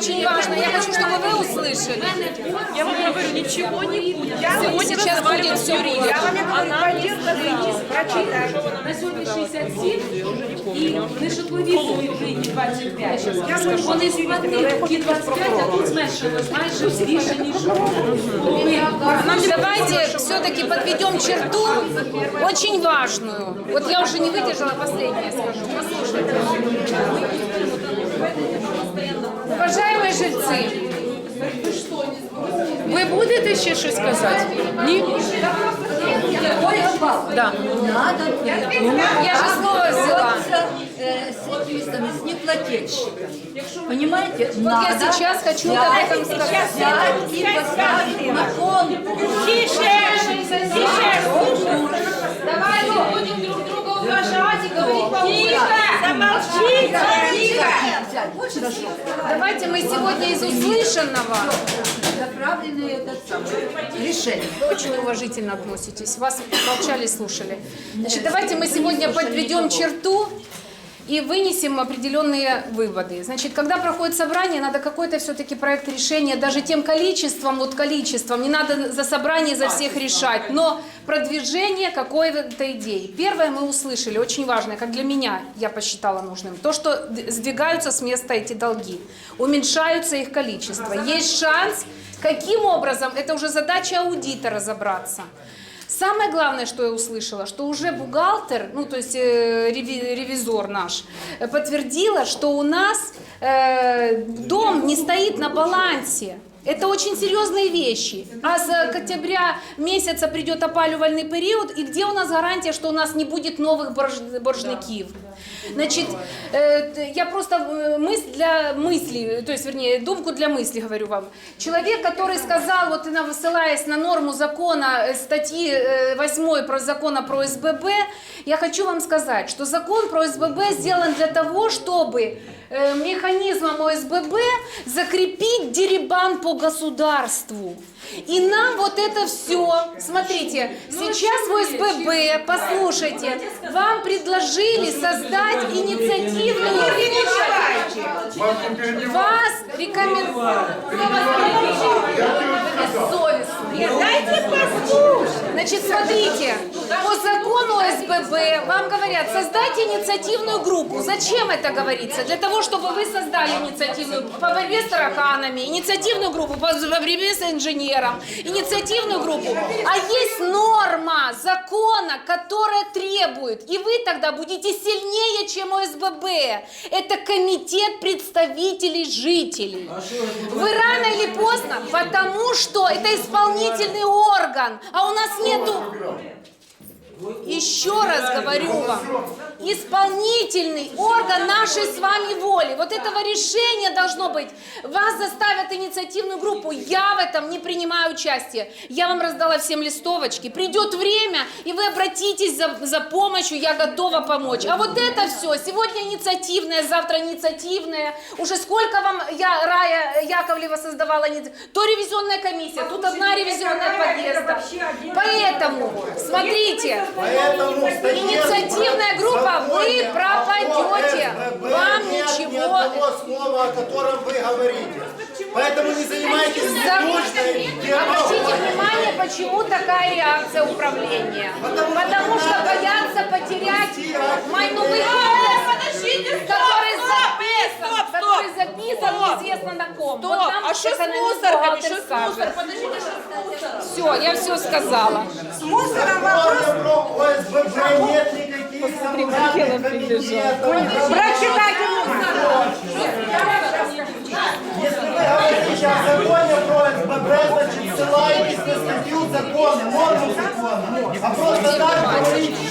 очень важно. Я хочу, чтобы вы услышали. Я вам говорю, ничего не будет. Сегодня сейчас будет все Я вам не говорю, пойди сказала, прочитай. На сьогодні 67 і нежитлові будинки 25. Вони сплатили ті 25, а тут зменшилось майже більше, ніж ми. Давайте все-таки подведем черту, очень важную. Вот я уже не выдержала, последнее скажу. Послушайте. Жильцы, Ви будете ще щось казати? Ні? Да. Надо придумать, я же слово взяла. э, с юристами, с неплательщиками. Понимаете? Вот я сейчас хочу об этом сказать. взять и поставить на конкурс. Давайте мы сегодня из услышанного Направленный этот самый решение. Очень уважительно относитесь. Вас молчали, слушали. Значит, давайте мы сегодня подведем черту и вынесем определенные выводы. Значит, когда проходит собрание, надо какой-то все-таки проект решения, даже тем количеством, вот количеством, не надо за собрание за всех решать, но продвижение какой-то идеи. Первое мы услышали, очень важное, как для меня, я посчитала нужным, то, что сдвигаются с места эти долги, уменьшаются их количество. Есть шанс, каким образом, это уже задача аудита разобраться. Самое главное, что я услышала, что уже бухгалтер, ну то есть э, реви- ревизор наш, э, подтвердила, что у нас э, дом не стоит на балансе. Это очень серьезные вещи. А с октября месяца придет опалювальный период, и где у нас гарантия, что у нас не будет новых борж- боржників? Значит, э, я просто э, мысль для мысли, то есть, вернее, думку для мысли говорю вам. Человек, который сказал, вот ссылаясь на норму закона, э, статьи э, 8 про закона про СББ, я хочу вам сказать, что закон про СББ сделан для того, чтобы э, механизмом ОСББ закрепить деребан по государству. И нам вот это все, смотрите, сейчас в ОСББ, послушайте, вам предложили создать инициативную... Вас рекомендую... Дайте послушать. Значит, смотрите, по закону СББ вам говорят, создайте инициативную группу. Зачем это говорится? Для того, чтобы вы создали инициативную по борьбе с тараканами, инициативную группу по борьбе с инженером, инициативную группу. А есть норма закона, которая требует, и вы тогда будете сильнее, чем ОСББ. Это комитет представителей жителей. Вы рано или поздно, потому что это исполнительный орган, а у нас нету... Еще раз говорю вам, исполнительный орган нашей с вами воли. Вот этого решения должно быть. Вас заставят инициативную группу. Я в этом не принимаю участие. Я вам раздала всем листовочки. Придет время, и вы обратитесь за, за помощью. Я готова помочь. А вот это все. Сегодня инициативное, завтра инициативное. Уже сколько вам я, Рая Яковлева создавала? То ревизионная комиссия, тут одна ревизионная подъезда. Поэтому, смотрите, Поэтому Инициативная группа, вы пропадете. СББ Вам ничего... слова, о котором вы говорите. Поэтому не занимайтесь ненужной Обратите внимание, почему такая реакция управления. Потому что боятся потерять майновый который записан, который записан неизвестно на ком. Вот нам А що з экономист мусорками? бухгалтер з скажет. мусором? Подождите, що з мусором? Все, я все сказала. С мусором вопрос. ОСББ нет никаких самостоятельных комитетов. Прочитайте внимательно. Если вы говорите о законе про СББ, значит ссылаетесь на статью закона, норму закона. А просто так говорите, что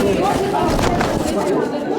よろしくお願いします。